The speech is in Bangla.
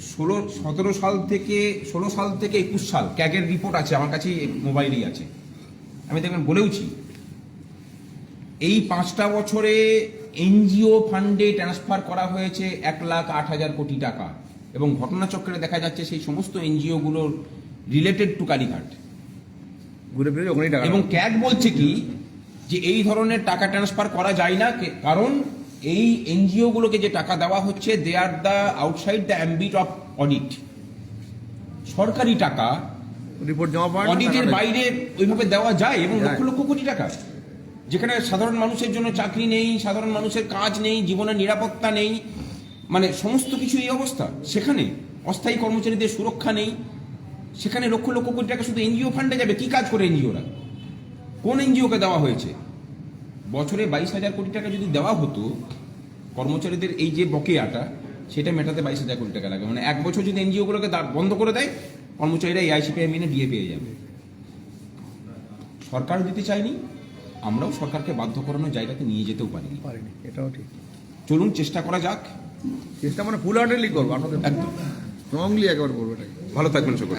ষোলো সতেরো সাল থেকে ষোলো সাল থেকে একুশ সাল ক্যাগের রিপোর্ট আছে আমার কাছে মোবাইলেই আছে। আমি দেখবেন বলেওছি। এই পাঁচটা বছরে এনজিও ফান্ডে ট্রান্সফার করা হয়েছে এক লাখ আট হাজার কোটি টাকা এবং ঘটনাচক্রে দেখা যাচ্ছে সেই সমস্ত এনজিও গুলোর রিলেটেড টু কালীঘাট। ঘুরে ফিরে ওখানেই টাকা এবং ক্যাগ বলছে কি যে এই ধরনের টাকা ট্রান্সফার করা যায় না কারণ এই এনজিও গুলোকে যে টাকা দেওয়া হচ্ছে they are the outside the ambit of audit সরকারি টাকা রিপোর্ট জমা অডিটের বাইরে ওইভাবে দেওয়া যায় এবং লক্ষ লক্ষ কোটি টাকা। যেখানে সাধারণ মানুষের জন্য চাকরি নেই সাধারণ মানুষের কাজ নেই জীবনের নিরাপত্তা নেই মানে সমস্ত কিছু এই অবস্থা। সেখানে অস্থায়ী কর্মচারীদের সুরক্ষা নেই। সেখানে লক্ষ লক্ষ কোটি টাকা শুধু এনজিও ফান্ডে যাবে। কি কাজ করে এনজিওরা? কোন এনজিওকে দেওয়া হয়েছে? বছরে বাইশ হাজার কোটি টাকা যদি দেওয়া হতো কর্মচারীদের এই যে বকেয়াটা সেটা মেটাতে বাইশ হাজার কোটি টাকা লাগে। মানে এক বছর যদি এনজিওগুলোকে বন্ধ করে দেয় কর্মচারীরা এআইসিপিআই মেনে ডিএ পেয়ে যাবে। সরকার দিতে চায়নি আমরাও সরকারকে বাধ্য করানোর জায়গাতে নিয়ে যেতেও পারিনি। পারিনি এটাও ঠিক। চলুন চেষ্টা করা যাক। চেষ্টা মানে ফুল হার্টেডলি করব আপনাদের একদম। স্ট্রংলি একবার করব ভালো থাকবেন সকলে।